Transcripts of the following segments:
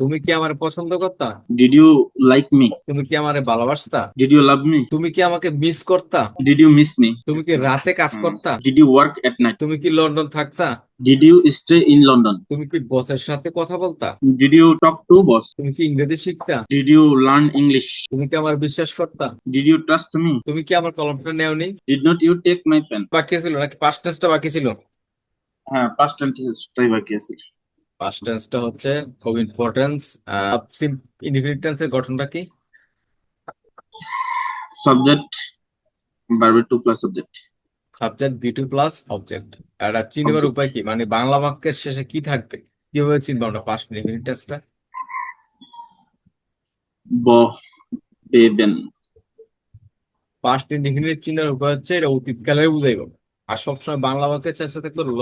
তুমি কি আমার পছন্দ করতা? ডিড ইউ লাইক মি তুমি কি আমারে ভালোবাসতা? ডিড ইউ লাভ মি তুমি কি আমাকে মিস করতা? ডিড ইউ মিস মি তুমি কি রাতে কাজ করতা? Did you work at night তুমি কি London থাকতা? Did you stay in London তুমি কি বসের সাথে কথা বলতা? Did you talk to boss তুমি কি ইংরেজি শিখতা? ডিড ইউ লার্ন ইংলিশ তুমি কি আমার বিশ্বাস করতা? ডিড ইউ ট্রাস্ট মি তুমি কি আমার কলমটা নেওনি? Did not you take my pen বাকি ছিল নাকি পাঁচটা বাকি ছিল? হ্যাঁ পাঁচটা বাকি আছে। পাস্ট টেন্সটা হচ্ছে খুব ইম্পর্টেন্স ইনডিফিনিট টেন্সের গঠনটা কি? Subject verb two plus subject. Subject V two plus object এটা চিনবার উপায় কি? মানে বাংলা বাক্যের শেষে কি থাকবে? কীভাবে চিনবো আমরা পাস্ট ইনডিফিনিট টেন্সটা বহেবেন পাস্ট ইনডিফিনিট চিহ্নের উপায় হচ্ছে এটা অতীতকালে বুঝাইব। আর সবসময় বাংলা বাক্যের চেষ্টা থাকবে ল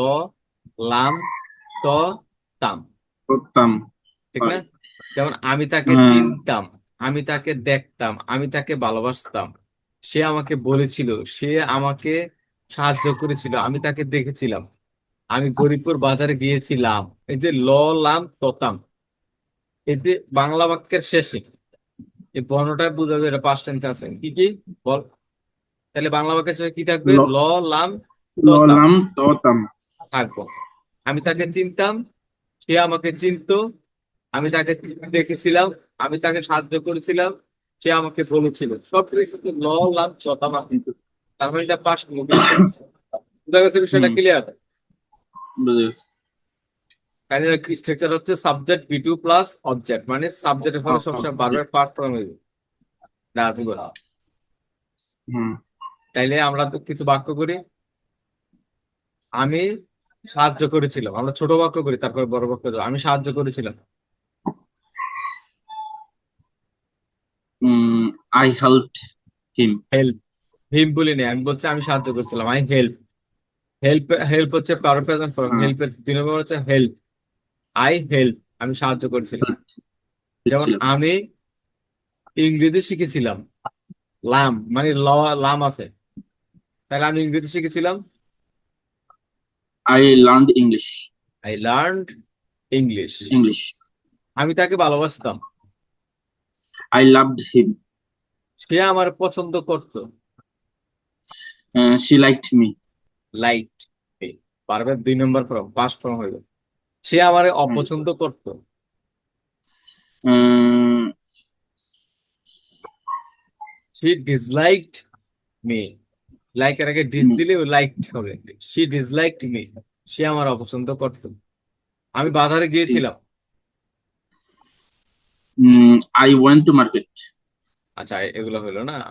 লাম ত তাম করতাম। ঠিক না? যেমন আমি তাকে হ্যাঁ। চিনতাম আমি তাকে দেখতাম আমি তাকে ভালোবাসতাম। সে আমাকে বলেছিল সে আমাকে সাহায্য করেছিল আমি তাকে দেখেছিলাম। আমি গরিবপুর বাজারে গিয়েছিলাম। এই যে ল লাম ততাম। এই যে বাংলা বাক্যের শেষে এই বর্ণটা বোঝাবে এটা পাস্ট টেন্স আছে। কি কি? বল। তাহলে বাংলা বাক্যের শেষে কি থাকবে? ল- ল লাম ততাম। থাকব। আমি তাকে চিনতাম সে আমাকে চিনতো আমি তাকে দেখেছিলাম আমি তাকে সাহায্য করেছিলাম সে আমাকে বলেছিল। সব কিছু ল লাভ শতামা কিন্তু। তার মানে এটা পাস বুঝা গেছে বিষয়টা ক্লিয়ার বুঝে স্ট্রাকচার হচ্ছে subject V two plus object মানে সাবজেক্টের ফলে সবসময় বারবার পাস ফর্ম হয়ে তাইলে আমরা তো কিছু বাক্য করি। আমি সাহায্য করেছিলাম। আমরা ছোট বাক্য করি তারপরে বড় বাক্য আমি সাহায্য করেছিলাম। I helped him help him বলি না আমি বলছি আমি সাহায্য করছিলাম। আই হেল্প হেল্প হেল্প হচ্ছে পাওয়ার প্রেজেন্ট ফর্ম। হেল্পের দুই নম্বর হচ্ছে হেল্প আই হেল্প আমি সাহায্য করেছিলাম। যেমন আমি ইংরেজি শিখেছিলাম। লাম মানে ল লাম আছে। তাহলে আমি ইংরেজি শিখেছিলাম। I learned English I learn English English আমি তাকে ভালোবাসতাম। আই লাভড হিম সে আমার পছন্দ করত। শি লাইকড মি লাইট পারবে দুই নম্বর ফর্ম পাস ফর্ম হয়ে গেল। সে আমারে অপছন্দ করত। সি ডিসলাইকড মি লাইক এর আগে ডিস দিলে দিলে লাইক হবে সি ডিসলাইক মি সে আমার অপছন্দ করত। আমি বাজারে গিয়েছিলাম। আই ওয়েন্ট টু মার্কেট আচ্ছা এগুলো হলো না?